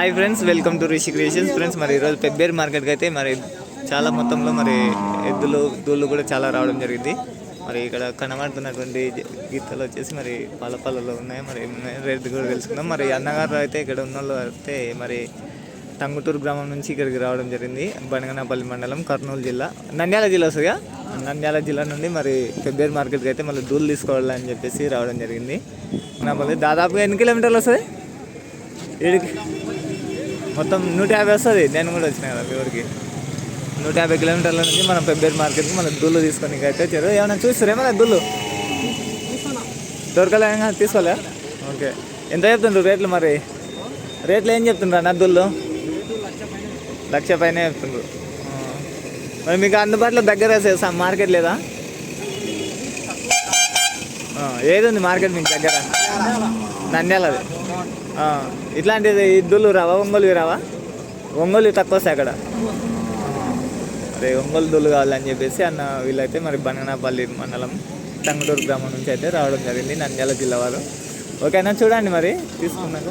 Hi friends welcome to Rishi creations friends మరి ఈరోజు పెబ్బేరు మార్కెట్కి అయితే మరి చాలా మొత్తంలో మరి ఎద్దులు దూళ్ళు కూడా చాలా రావడం జరిగింది. మరి ఇక్కడ కనబడుతున్నటువంటి గీతలు వచ్చేసి మరి పాలపాలలో ఉన్నాయి. మరి రేట్ కూడా తెలుసుకుందాం. మరి అన్నగారు అయితే ఇక్కడ ఉన్న వాళ్ళు అయితే మరి టంగుటూరు గ్రామం నుంచి ఇక్కడికి రావడం జరిగింది. బనగనపల్లి మండలం కర్నూలు జిల్లా నంద్యాల జిల్లా వస్తుందిగా నంద్యాల జిల్లా నుండి మరి పెబ్బేరు మార్కెట్కి అయితే మళ్ళీ దూళ్ళు తీసుకోవాలని చెప్పేసి రావడం జరిగింది. నాపల్లి దాదాపుగా ఎన్ని కిలోమీటర్లు వస్తుంది? ఏడు మొత్తం నూట యాభై వస్తుంది. నేను కూడా వచ్చిన కదా మీ ఊరికి. నూట యాభై కిలోమీటర్ల నుంచి మనం పెబ్బేరు మార్కెట్కి మన దుల్లు తీసుకొని అయితే వచ్చారు? ఏమైనా చూస్తారు ఏమైనా దుల్లు దొరకలే తీసుకోలే ఓకే. ఎంత చెప్తుండ్రు రేట్లు మరి? రేట్లు ఏం చెప్తుండ్రు నా దుల్లు లక్ష పైన చెప్తుండ్రు. మరి మీకు అందుబాటులో దగ్గర స- మార్కెట్ లేదా? ఏది ఉంది మార్కెట్ మీకు దగ్గర? నంద్యాలది. ఇట్లాంటిది ఇద్దులు రావా? ఒంగోలు రావా? ఒంగోలు తక్కువ వస్తాయి అక్కడ. అదే ఒంగోలు దుల్లు కావాలని చెప్పేసి అన్న వీళ్ళైతే మరి బనగనాపల్లి మండలం టంగుటూరు గ్రామం నుంచి అయితే రావడం జరిగింది నంద్యాల జిల్లా వారు. ఓకేనా? చూడండి మరి తీసుకున్నాక